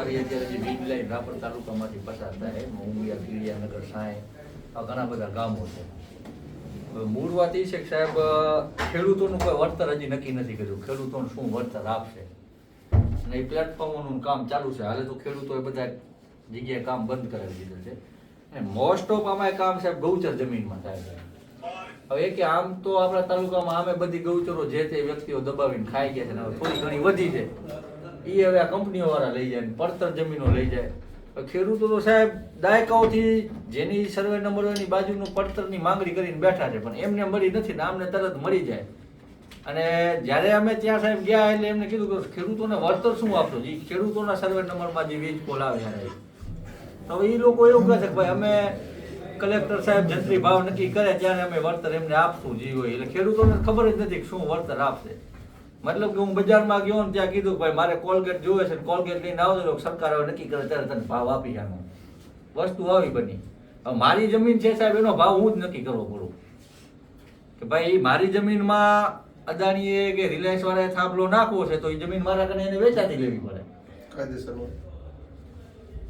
મારી અત્યારે જે વીજ લાઈન રાપર તાલુકામાંથી પસાર થાય મુંગિયા કીડિયાનગર સાંઈ, આ ઘણા બધા ગામો છે. મૂળ વાત એ છે કે સાહેબ ખેડૂતોનું કોઈ વળતર હજી નક્કી નથી કર્યું. ખેડૂતોને શું વળતર આપશે? અને એ પ્લેટફોર્મોનું કામ ચાલુ છે. હાલે તો ખેડૂતોએ બધા જગ્યાએ કામ બંધ કરાવી દીધું છે. અને મોસ્ટ ઓફ આમાં કામ સાહેબ ગૌચર જમીનમાં થાય છે. હવે કે આમ તો આપણા તાલુકામાં આમે બધી ગૌચરો જે તે વ્યક્તિઓ દબાવીને ખાઈ ગયા છે ને થોડી ઘણી વધી છે. એ હવે આ કંપનીઓ વાળા લઈ જાય પડતર જમીનો લઈ જાય. ખેડૂતો તો સાહેબ દાયકાઓથી જેની સર્વે નંબર એની બાજુનું પડતરની માંગણી કરીને બેઠા છે, પણ એમને મળી નથી ને આમને તરત મળી જાય. અને જ્યારે અમે ત્યાં સાહેબ ગયા એટલે એમને કીધું કે ખેડૂતોને વળતર શું આપશો? જે ખેડૂતોના સર્વે નંબરમાં જે વીજ પોલ તો હવે એ લોકો એવું કહે છે કે ભાઈ અમે કલેક્ટર સાહેબ જંત્રી ભાવ નક્કી કરે ત્યારે અમે વળતર એમને આપશું, જી હોય. એટલે ખેડૂતોને ખબર જ નથી કે શું વળતર આપશે. મતલબ કે હું બજારમાં ગયો ને ત્યાં કીધું ભાઈ મારે કોલગેટ જોવે છે કોલગેટ લઈને આવજો સરકાર હવે નક્કી કરે ત્યારે તને ભાવ આપી આનો વસ્તુ આવી બની. હવે મારી જમીન છે સાહેબ એનો ભાવ હું જ નક્કી કરવો પડું. કે ભાઈ મારી જમીનમાં અદાણીએ કે રિલાયન્સ વાળાએ થાંભલો નાખવો છે તો એ જમીન મારા કને એને વેચાતી લેવી પડે. કાયદેસર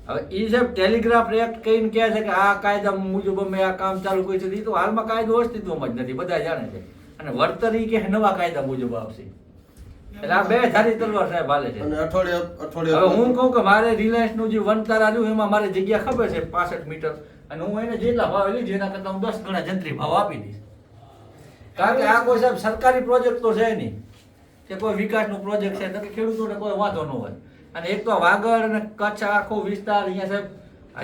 હવે એ સાહેબ ટેલિગ્રાફ એક્ટ કહીને કહે છે કે આ કાયદા મુજબ અમે આ કામ ચાલુ કરી છે એ તો હાલમાં કાયદો અસ્તિત્વમાં જ નથી બધા જાણે છે. અને વળતર ઈ કે નવા કાયદા મુજબ આવશે. બે ધારી તલવાર સાહેબ હાલે છે. અને અઠવાડિયે હવે હું કહું કે મારે રિલાયન્સનું જે વનતાર આવ્યું એમાં મારે જગ્યા ખબર છે પાસઠ મીટર. અને હું એને જેટલા ભાવ લીધી એના કરતા હું દસ ગણા જંત્રી ભાવ આપી દઈશ. કારણ કે આ કોઈ સાહેબ સરકારી પ્રોજેક્ટ તો છે નહીં. કે કોઈ વિકાસનો પ્રોજેક્ટ છે તો કે ખેડૂતોને કોઈ વાંધો ન હોય. અને એક તો વાગડ અને કચ્છ આખો વિસ્તાર અહીંયા સાહેબ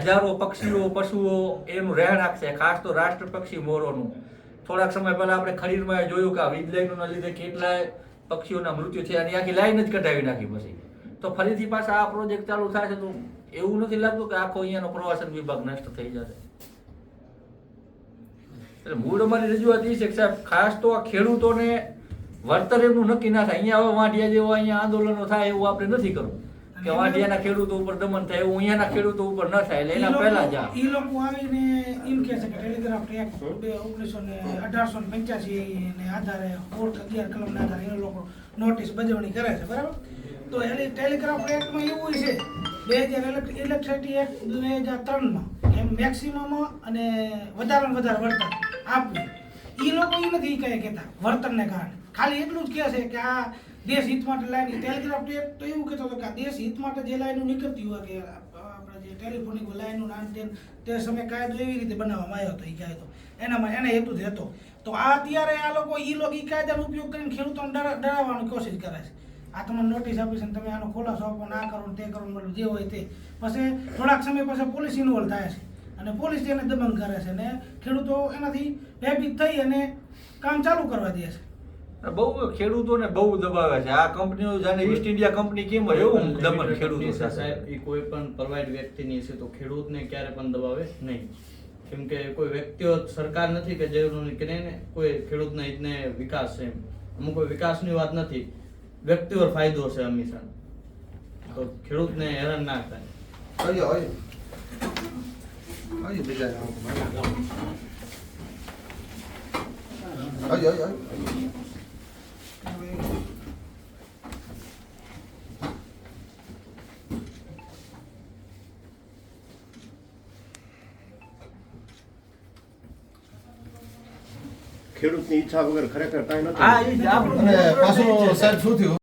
હજારો પક્ષીઓ પશુઓ એનું રહેણાંક છે. ખાસ તો રાષ્ટ્ર પક્ષી મોરોનું. થોડાક સમય પહેલા આપણે ખરીદમાં જોયું કે આ વીજ લાઈનોના લીધે કેટલાય પક્ષીઓના મૃત્યુ થયા અને આખી લાઈન જ કઢાવી નાખી પછી. તો ફરીથી પાછા આ પ્રોજેક્ટ ચાલુ થાય છે તો એવું નથી લાગતું કે આખો અહીંયાનો પ્રવાસન વિભાગ નષ્ટ થઈ જશે. એટલે મૂળ અમારી રજૂઆત એ છે કે સાહેબ, ખાસ તો આ ખેડૂતોને વળતર એમનું નક્કી ના થાય. અહીંયા હવે વાંઢિયા જેવો, અહીંયા આંદોલનો થાય એવું આપણે નથી કરવું. કે વાડિયાના ખેડૂતો ઉપર દમન થાય એવું અહીંયાના ખેડૂતો ઉપર ન થાય એટલે એના પહેલા જ એ લોકો આવીને એમ કહે છે કે ટેલિગ્રાફ એક્ટ બે ઓગણીસો ને અઢારસો ને પંચ્યાસી ને આધારે કોર્ટ અગિયાર કલમના આધારે એ લોકો નોટિસ બજવણી કરે છે બરાબર? તો એની ટેલિગ્રાફ એક્ટમાં એવું છે બે હજાર ઇલેક્ટ્રિસિટી એક્ટ બે હજાર ત્રણમાં એમ મેક્સિમમ અને વધારે ને વધારે વળતર આપવું એ લોકો એ નથી કહે કહેતા વર્તનને કારણે. ખાલી એટલું જ કહે છે કે આ દેશ હિત માટે લાઈન ટેલિગ્રાફ તો એવું કહેતો હતો કે દેશ હિત માટે જે લાઈનો નીકળતી હોય કે આપણે જે ટેલિફોનિક લાઈનો નાન તેમ તે સમયે કાયદો એવી રીતે બનાવવામાં આવ્યો હતો એ કાયદો. એનામાં એને હેતુ જ હતો. તો આ અત્યારે આ લોકો એ લોકો એ કાયદાનો ઉપયોગ કરીને ખેડૂતોને ડરા, ડરાવવાની કોશિશ કરે છે. આ તમને નોટિસ આપી છે તમે આનો ખુલાસો આપો ના કરો તે કરો મતલબ જે હોય તે. પછી થોડાક સમય પછી પોલીસ ઇન્વોલ્વ થાય છે. અને પોલીસ તેને દમન કરે છે અને ખેડૂતો એનાથી ભયભીત થઈ અને કામ ચાલુ કરવા દે છે. બહુ ખેડૂતોને બહુ દબાવે છે. આ કંપનીઓ જાણે ઈસ્ટ ઇન્ડિયા કંપની કેમ હોય? એવું દમન ખેડૂતો સાહેબ એ કોઈ પણ પ્રોવાઈડ વ્યક્તિની છે તો ખેડૂતને ક્યારે પણ દબાવે નહીં. કેમ કે કોઈ વ્યક્તિઓ સરકાર નથી કે જેનું કે ને કોઈ ખેડૂતના હિતને વિકાસ છે એમ. અમુક કોઈ વિકાસની વાત નથી. વ્યક્તિઓ ફાયદો છે હંમેશા. તો ખેડૂતને હેરાન ના થાય. હોય હોય બીજા હોય આવીએ ખેડૂતની ઈચ્છા વગર ખરેખર કાંઈ નથી. પાછું સાહેબ શું થયું?